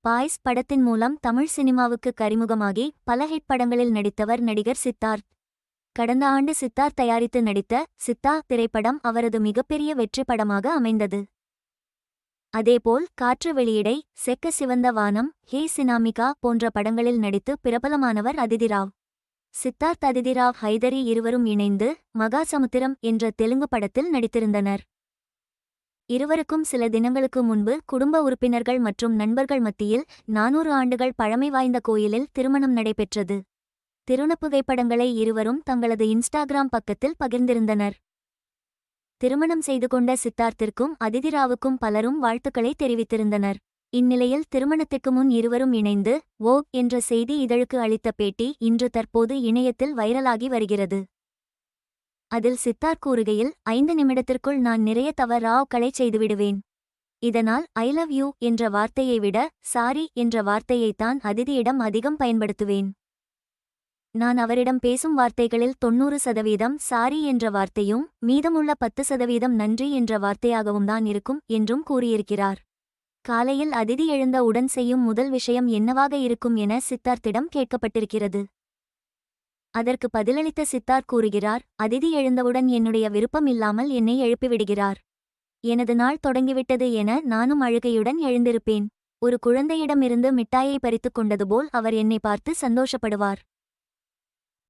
Boys படத்தின் மூலம் தமிழ் சினிமாவுக்கு கரிமுகமாகி பல ஹிட் படங்களில் நடித்தவர் நடிகர் சித்தார்த். கடந்த ஆண்டு சித்தார்த் தயாரித்து நடித்த சித்தா திரைப்படம் அவரது மிகப்பெரிய வெற்றி படமாக அமைந்தது. அதேபோல் காற்று வெளியிடை செக்க சிவந்த வானம் ஹே சினாமிகா போன்ற படங்களில் நடித்து பிரபலமானவர் அதிதிராவ் சித்தார்த் அதிதிராவ் ஹைதரி இருவரும் இணைந்து மகாசமுத்திரம் என்ற தெலுங்கு படத்தில் நடித்திருந்தனர். இருவருக்கும் சில தினங்களுக்கு முன்பு குடும்ப உறுப்பினர்கள் மற்றும் நண்பர்கள் மத்தியில் நானூறு ஆண்டுகள் பழமை வாய்ந்த கோயிலில் திருமணம் நடைபெற்றது. திருண புகைப்படங்களை இருவரும் தங்களது இன்ஸ்டாகிராம் பக்கத்தில் பகிர்ந்திருந்தனர். திருமணம் செய்து கொண்ட சித்தார்த்திற்கும் அதிதிராவுக்கும் பலரும் வாழ்த்துக்களை தெரிவித்திருந்தனர். இந்நிலையில் திருமணத்திற்கு முன் இருவரும் இணைந்து ஓ என்ற செய்தி இதழுக்கு அளித்த பேட்டி இன்று தற்போது இணையத்தில் வைரலாகி வருகிறது. அதில் சித்தார் கூறுகையில் ஐந்து நிமிடத்திற்குள் நான் நிறைய தவறாவுகளை செய்துவிடுவேன். இதனால் ஐ லவ் யூ என்ற வார்த்தையை விட சாரி என்ற வார்த்தையைத்தான் அதிதியிடம் அதிகம் பயன்படுத்துவேன். நான் அவரிடம் பேசும் வார்த்தைகளில் தொண்ணூறு சதவீதம் சாரி என்ற வார்த்தையும் மீதமுள்ள பத்து சதவீதம் நன்றி என்ற வார்த்தையாகவும் தான் இருக்கும் என்றும் கூறியிருக்கிறார். காலையில் அதிதி எழுந்த உடன் செய்யும் முதல் விஷயம் என்னவாக இருக்கும் என சித்தார்த்திடம் கேட்கப்பட்டிருக்கிறது. அதற்கு பதிலளித்த சித்தார் கூறுகிறார் அதிதி எழுந்தவுடன் என்னுடைய விருப்பம் இல்லாமல் என்னை எழுப்பிவிடுகிறார். எனது நாள் தொடங்கிவிட்டது என நானும் அழுகையுடன் எழுந்திருப்பேன். ஒரு குழந்தையிடமிருந்து மிட்டாயை பறித்துக் கொண்டது போல் அவர் என்னை பார்த்து சந்தோஷப்படுவார்.